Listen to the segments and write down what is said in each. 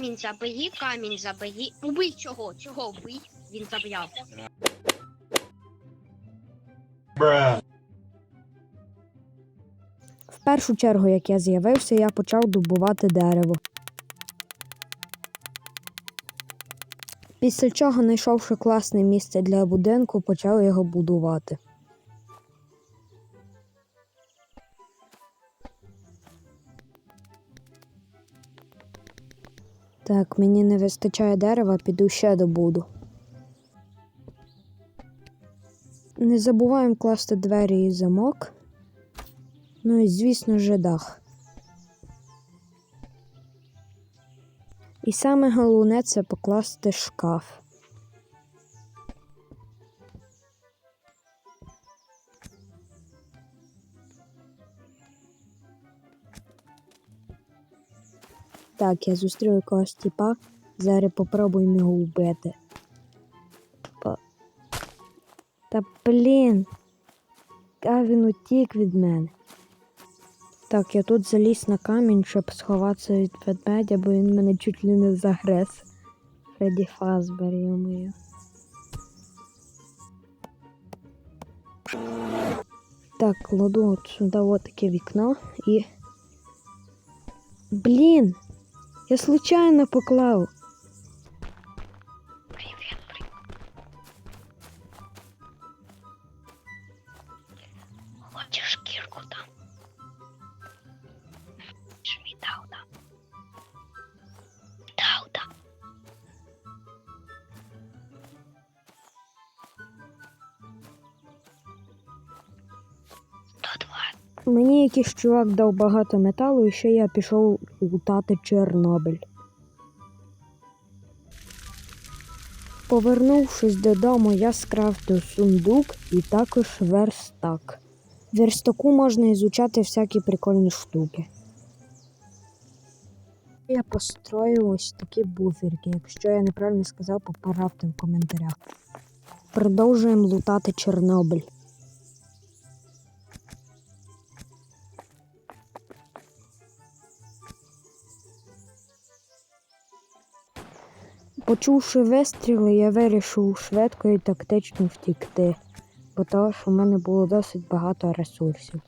Камінь забери, камінь забери. Убий чого? Чого вбий? Він забрав. В першу чергу, як я з'явився, я почав добувати дерево. Після чого, знайшовши класне місце для будинку, почав його будувати. Так, мені не вистачає дерева, піду ще добуду. Не забуваємо класти двері і замок. Ну і, звісно ж, дах. І саме головне це покласти шкаф. Так, я зустрів якогось тіпа. Зараз попробуємо його вбити. Та блін. А він утік від мене. Так, я тут заліз на камінь, щоб сховатися від ведмедя, бо він мене чуть ли не загрез. Фредді Фазбер, йомою. Так, кладу от сюди от таке вікно і. Блін! Я случайно поклав. Мені якийсь чувак дав багато металу, і ще я пішов лутати Чорнобиль. Повернувшись додому, я скрафтив сундук і також верстак. Верстаку можна ізучати всякі прикольні штуки. Я построїв ось такі буферки. Якщо я неправильно сказав, поправте в коментарях. Продовжуємо лутати Чорнобиль. Почувши вистріли, я вирішив швидко і тактично втікти, бо того, що в мене було досить багато ресурсів.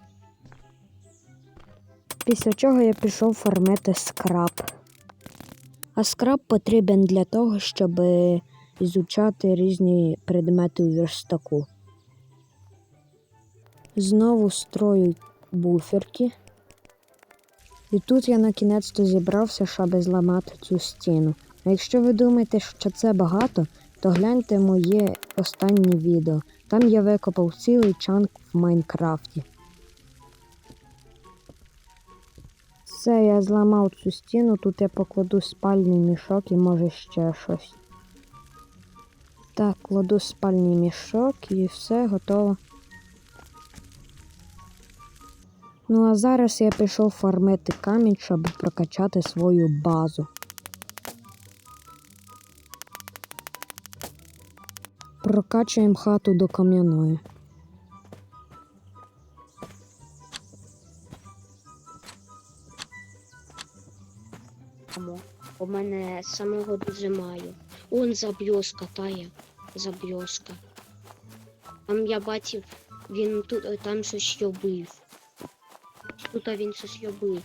Після чого я пішов фармити скраб. А скраб потрібен для того, щоб ізучати різні предмети у верстаку. Знову строю буферки. І тут я на кінець зібрався, щоб зламати цю стіну. А якщо ви думаєте, що це багато, то гляньте моє останнє відео. Там я викопав цілий чанк в Майнкрафті. Все, я зламав цю стіну, тут я покладу спальний мішок і може ще щось. Так, кладу спальний мішок і все готово. Ну а зараз я пішов фармити камінь, щоб прокачати свою базу. Прокачуємо хату до кам'яної. У мене самого дуже маю. Он забльоска тая. Забльоска. Там я бачив, він тут е, там щось робив. Тут він щось робив.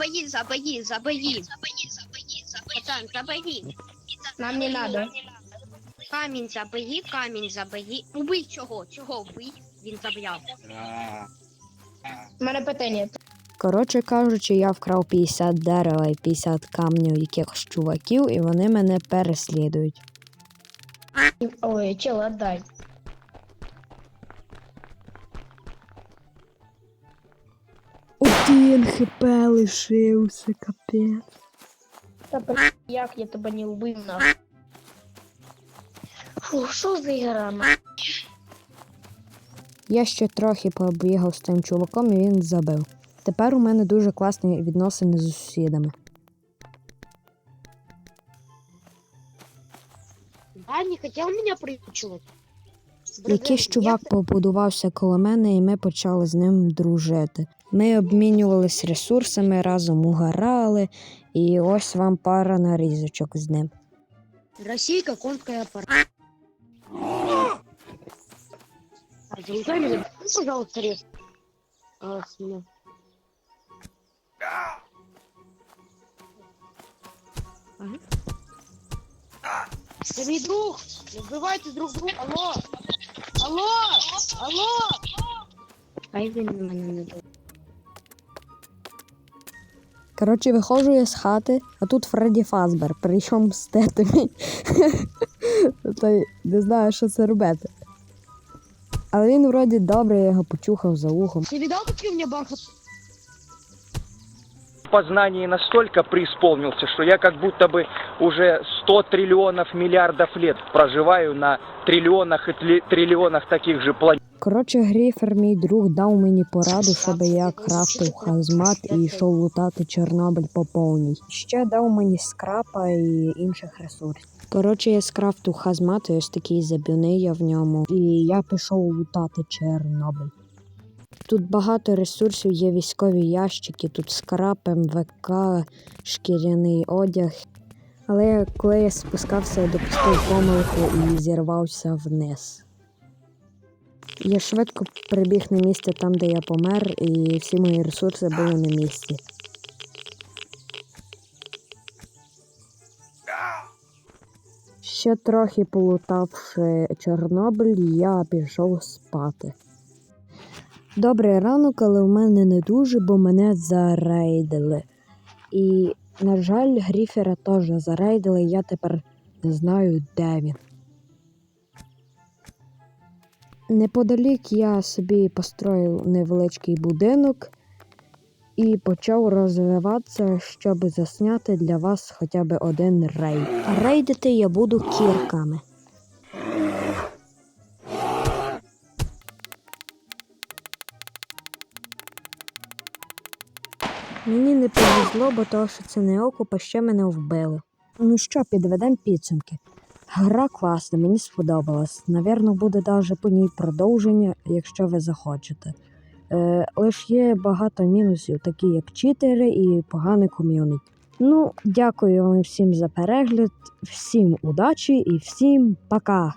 Ні, забої, забої, забої. Пацан, забої. Нам не надо. Камінь забери, камінь забери. Убий чого? Чого вбий? Він забрав. У мене питання. Коротше кажучи, я вкрав 50 дерева і 50 камнів якихось чуваків, і вони мене переслідують. Ой, чел, отдай. Один хп лишився, капець. Та при- як я тебе не вбив нахуй. Фу, що за ігра? на- Я ще трохи побігав з тим чуваком і він забив. Тепер у мене дуже класні відносини з сусідами. Да, не хотел меня причулить. Якийсь чувак побудувався коло мене, і ми почали з ним дружити. Ми обмінювались ресурсами, разом угорали, і ось вам пара нарізочок з ним. Российка конская пара. Пожалуйста, рез. Это друг! Не убивайте друг друга! Алло! Алло! Алло! Хай він мене не добре. Коротше, виходжу я з хати, а тут Фредді Фазбер прийшов мстити мені. Не знаю, що це робити. Але він вроді добре, я його почухав за ухом. Ти віддав такий мені бархат? познании настолько преисполнился, что я как будто бы уже 100 триллионов миллиардов лет проживаю на триллионах и триллионах таких же планет. Коротше, Гріфер, мій друг, дав мені пораду, щоб я крафтив хазмат і йшов лутати Чорнобиль по повній. Ще дав мені скрапа і інших ресурсів. Коротше, я скрафтив хазмат, ось такий забюний я в ньому, і я пішов лутати Чорнобиль. Тут багато ресурсів, є військові ящики, тут скрап, МВК, шкіряний одяг. Але коли я спускався, я допустив помилку і зірвався вниз. Я швидко прибіг на місце там, де я помер, і всі мої ресурси були на місці. Ще трохи полутавши Чорнобиль, я пішов спати. Добрий ранок, але в мене не дуже, бо мене зарейдили. І, на жаль, Гріфера теж зарейдили, я тепер не знаю, де він. Неподалік я собі построїв невеличкий будинок і почав розвиватися, щоб засняти для вас хоча б один рейд. Рейдити я буду кірками. Мені не повезло, бо того, що це не окуп, а ще мене вбили. Ну що, підведемо підсумки. Гра класна, мені сподобалась. Навірно, буде навіть по ній продовження, якщо ви захочете. Е, лише є багато мінусів, такі як читери і погане ком'юніті. Ну, дякую вам всім за перегляд, всім удачі і всім пока!